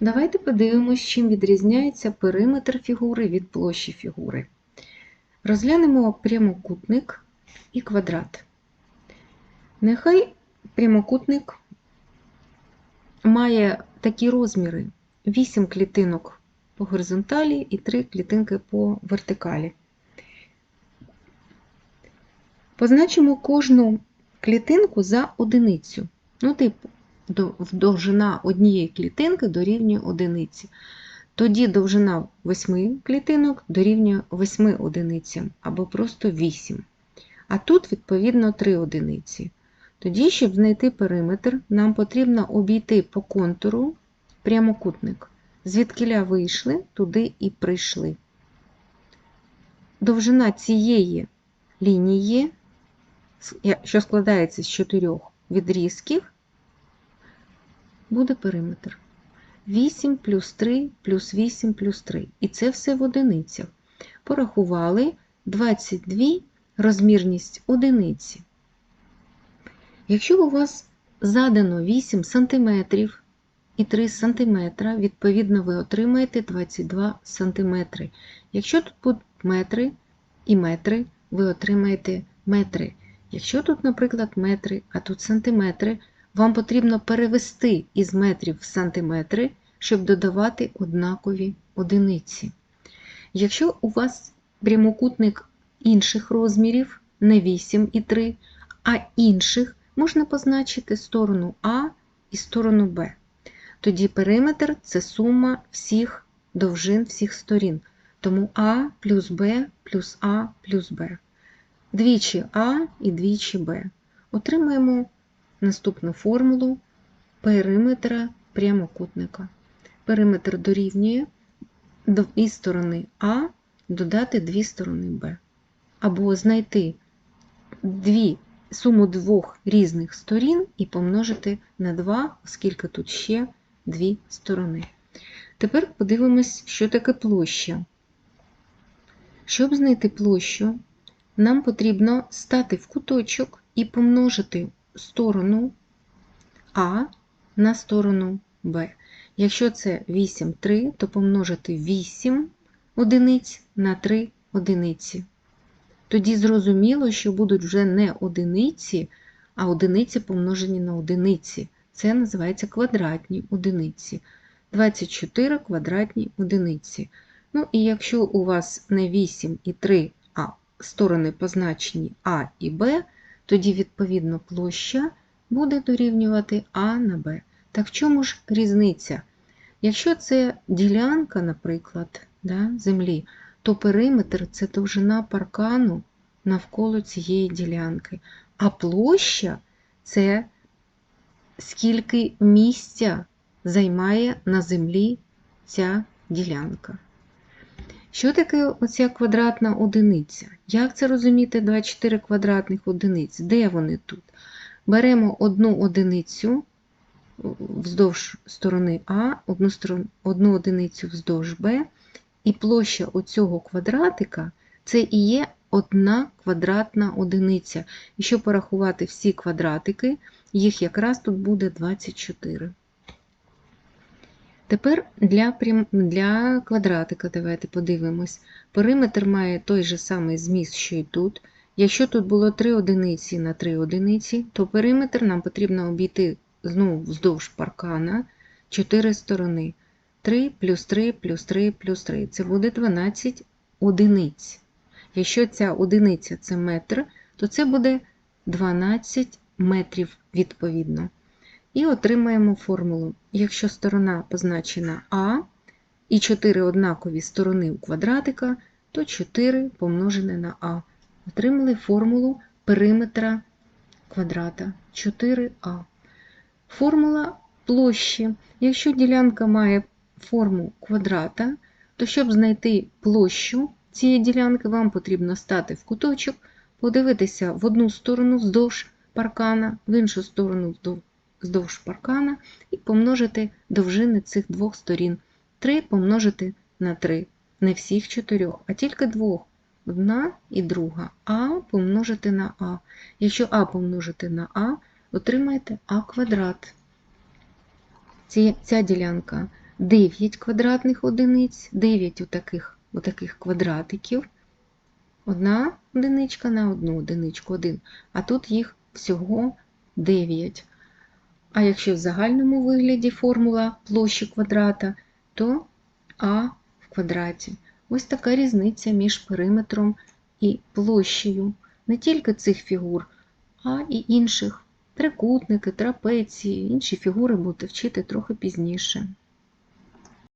Давайте подивимось, чим відрізняється периметр фігури від площі фігури. Розглянемо прямокутник і квадрат. Нехай прямокутник має такі розміри: 8 клітинок по горизонталі і 3 клітинки по вертикалі. Позначимо кожну клітинку за одиницю. Ну, типу, довжина однієї клітинки дорівнює одиниці. Тоді довжина 8 клітинок дорівнює 8 одиницям або просто 8. А тут, відповідно, 3 одиниці. Тоді, щоб знайти периметр, нам потрібно обійти по контуру прямокутник. Звідкиля вийшли, туди і прийшли. Довжина цієї лінії, що складається з чотирьох відрізків, буде периметр. 8 плюс 3 плюс 8 плюс 3. І це все в одиницях. Порахували 22 розмірність одиниці. Якщо у вас задано 8 см і 3 см, відповідно, ви отримаєте 22 см. Якщо тут будуть метри і метри, ви отримаєте метри. Якщо тут, наприклад, метри, а тут сантиметри, вам потрібно перевести із метрів в сантиметри, щоб додавати однакові одиниці. Якщо у вас прямокутник інших розмірів, не 8 і 3, а інших, можна позначити сторону А і сторону Б. Тоді периметр це сума всіх довжин всіх сторін. Тому А плюс Б плюс А плюс Б. Двічі А і двічі Б. Отримаємо наступну формулу периметра прямокутника. Периметр дорівнює із сторони А додати дві сторони Б. Або знайти дві, суму двох різних сторін і помножити на 2, оскільки тут ще дві сторони. Тепер подивимось, що таке площа. Щоб знайти площу, нам потрібно стати в куточок і помножити сторону А на сторону Б. Якщо це 8, 3, то помножити 8 одиниць на 3 одиниці. Тоді зрозуміло, що будуть вже не одиниці, а одиниці помножені на одиниці. Це називається квадратні одиниці. 24 квадратні одиниці. Ну і якщо у вас не 8 і 3, а сторони позначені А і Б, тоді, відповідно, площа буде дорівнювати А на Б. Так в чому ж різниця? Якщо це ділянка, наприклад, да, землі, то периметр це довжина паркану навколо цієї ділянки. А площа це скільки місця займає на землі ця ділянка. Що таке оця квадратна одиниця? Як це розуміти 24 квадратних одиниць? Де вони тут? Беремо одну одиницю вздовж сторони А, одну, сторону, одну одиницю вздовж Б, і площа оцього квадратика це і є одна квадратна одиниця. І щоб порахувати всі квадратики, їх якраз тут буде 24. Тепер для прям... для квадратика давайте подивимось. Периметр має той же самий зміст, що і тут. Якщо тут було 3 одиниці на 3 одиниці, то периметр нам потрібно обійти знову вздовж паркана 4 сторони. 3 плюс 3 плюс 3 плюс 3. Це буде 12 одиниць. Якщо ця одиниця це метр, то це буде 12 метрів відповідно. І отримаємо формулу. Якщо сторона позначена А і 4 однакові сторони у квадратика, то 4 помножене на А. Отримали формулу периметра квадрата 4А. Формула площі. Якщо ділянка має форму квадрата, то щоб знайти площу цієї ділянки, вам потрібно стати в куточок, подивитися в одну сторону вздовж паркана, в іншу сторону вздовж паркана і помножити довжини цих двох сторін. 3 помножити на 3. Не всіх чотирьох, а тільки двох. Одна і друга. А помножити на А. Якщо А помножити на А, отримаєте А квадрат. Ці, Ця ділянка 9 квадратних одиниць, 9 отаких, отаких квадратиків. Одна одиничка на одну одиничку, один. А тут їх всього 9. А якщо в загальному вигляді формула площі квадрата, то а в квадраті. Ось така різниця між периметром і площею не тільки цих фігур, а і інших. Трикутники, трапеції, інші фігури будете вчити трохи пізніше.